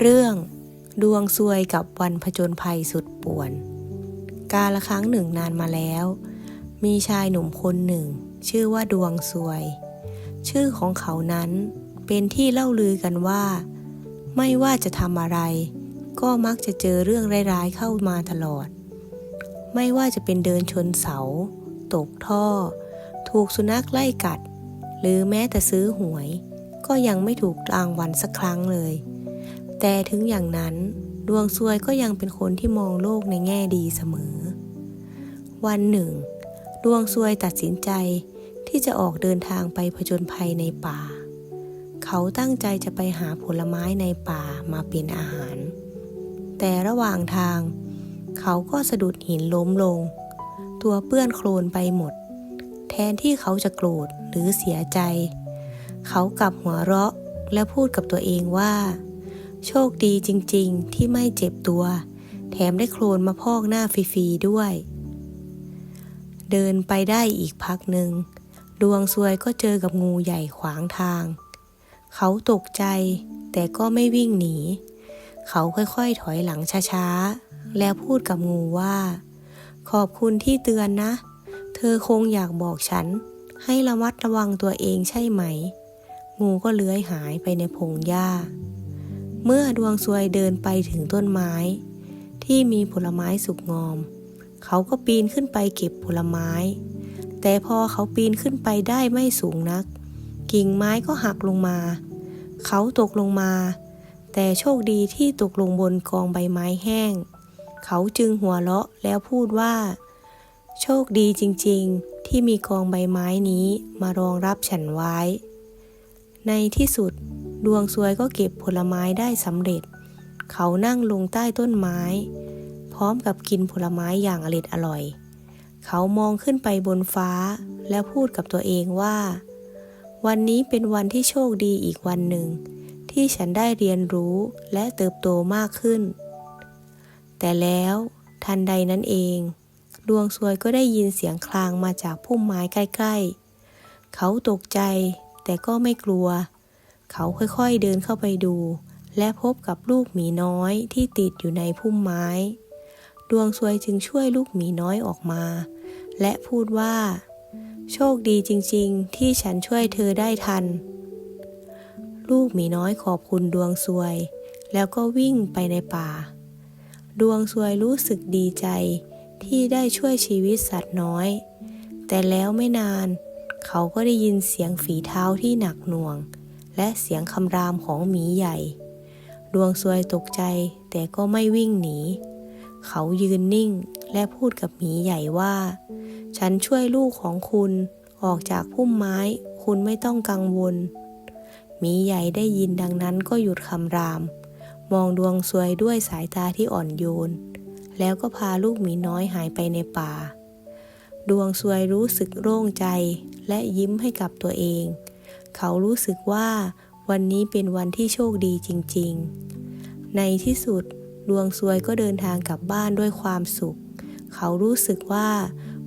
เรื่องดวงซวยกับวันผจญภัยสุดป่วน กาละครั้งหนึ่งนานมาแล้ว มีชายหนุ่มคนหนึ่ง ชื่อว่าดวงซวย ชื่อของเขานั้นเป็นที่เล่าลือกันว่า ไม่ว่าจะทำอะไร ก็มักจะเจอเรื่องร้ายๆเข้ามาตลอด ไม่ว่าจะเป็นเดินชนเสา ตกท่อ ถูกสุนัขไล่กัด หรือแม้แต่ซื้อหวย ก็ยังไม่ถูกรางวัลสักครั้งเลย แต่ถึงอย่างนั้นดวงซวยก็ยังเป็นคนที่มองโลกในแง่ดีเสมอ วันหนึ่ง ดวงซวยตัดสินใจที่จะออกเดินทางไปผจญภัยในป่า เขาตั้งใจจะไปหาผลไม้ในป่ามาเป็นอาหาร แต่ระหว่างทาง เขาก็สะดุดหินล้มลง ตัวเปื้อนโคลนไปหมด แทนที่เขาจะโกรธหรือเสียใจ เขากลับหัวเราะและพูดกับตัวเองว่า โชคดีจริงๆ ที่ไม่เจ็บตัว แถมได้โคลนมาพอกหน้าฟรีๆด้วย เดินไปได้อีกพักหนึ่ง ดวงซวยก็เจอกับงูใหญ่ขวางทาง เขาตกใจแต่ก็ไม่วิ่งหนี เขาค่อยๆถอยหลังช้าๆ แล้วพูดกับงูว่า ขอบคุณที่เตือนนะ เธอคงอยากบอกฉัน ให้ระมัดระวังตัวเองใช่ไหม งูก็เลื้อยหายไปในพงหญ้า เมื่อดวงซวยเดินไปถึงต้นไม้ ที่มีผลไม้สุกงอม เขาก็ปีนขึ้นไปเก็บผลไม้ แต่พอเขาปีนขึ้นไปได้ไม่สูงนัก กิ่งไม้ก็หักลงมา เขาตกลงมา แต่โชคดีที่ตกลงบนกองใบไม้แห้ง เขาจึงหัวเราะแล้วพูดว่า โชคดีจริงๆที่มีกองใบไม้นี้มารองรับฉันไว้ ในที่สุด ดวงซวยก็เก็บผลไม้ได้สำเร็จ เขานั่งลงใต้ต้นไม้ พร้อมกับกินผลไม้อย่างอร็ดอร่อย เขามองขึ้นไปบนฟ้าแล้วพูดกับตัวเองว่า วันนี้เป็นวันที่โชคดีอีกวันหนึ่ง ที่ฉันได้เรียนรู้และเติบโตมากขึ้น แต่แล้วทันใดนั้นเอง ดวงซวยก็ได้ยินเสียงคลางมาจากพุ่มไม้ใกล้ ๆ เขาตกใจแต่ก็ไม่กลัว เขาค่อยๆเดินเข้าไปดู และพบกับลูกหมีน้อยที่ติดอยู่ในพุ่มไม้ ดวงซวยจึงช่วยลูกหมีน้อยออกมา และพูดว่า โชคดีจริงๆ ที่ฉันช่วยเธอได้ทัน ลูกหมีน้อยขอบคุณดวงซวย แล้วก็วิ่งไปในป่า ดวงซวยรู้สึกดีใจที่ได้ช่วยชีวิตสัตว์น้อย แต่แล้วไม่นาน เขาก็ได้ยินเสียงฝีเท้าที่หนักหน่วง และเสียงคำรามของหมีใหญ่ ดวงซวยตกใจแต่ก็ไม่วิ่งหนี เขายืนนิ่งและพูดกับหมีใหญ่ว่า ฉันช่วยลูกของคุณออกจากพุ่มไม้ คุณไม่ต้องกังวลหมีใหญ่ได้ยินดังนั้นก็หยุดคำราม มองดวงซวยด้วยสายตาที่อ่อนโยน แล้วก็พาลูกหมีน้อยหายไปในป่า ดวงซวยรู้สึกโล่งใจและยิ้มให้กับตัวเอง เขารู้สึกว่าวันนี้เป็นวันที่โชคดีจริงๆ ในที่สุดดวงซวยก็เดินทางกลับบ้านด้วยความสุข เขารู้สึกว่า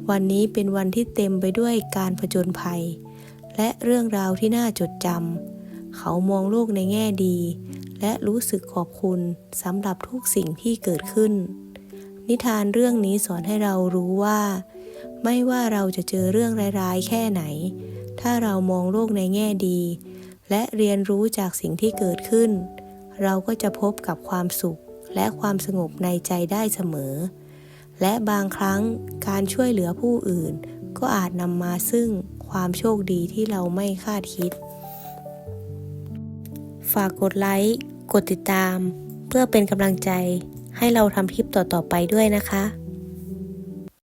วันนี้เป็นวันที่เต็มไปด้วยการผจญภัย และเรื่องราวที่น่าจดจำ เขามองโลกในแง่ดี และรู้สึกขอบคุณสำหรับทุกสิ่งที่เกิดขึ้น นิทานเรื่องนี้สอนให้เรารู้ว่า ไม่ว่าเราจะเจอเรื่องร้ายๆ แค่ไหน ถ้าเรามองโลกในแง่ดี และเรียนรู้จากสิ่งที่เกิดขึ้น เราก็จะพบกับความสุขและความสงบในใจได้เสมอ และบางครั้งการช่วยเหลือผู้อื่น ก็อาจนำมาซึ่งความโชคดีที่เราไม่คาดคิด ฝากกดไลค์ กดติดตาม เพื่อเป็นกำลังใจให้เราทำคลิปต่อๆไปด้วยนะคะ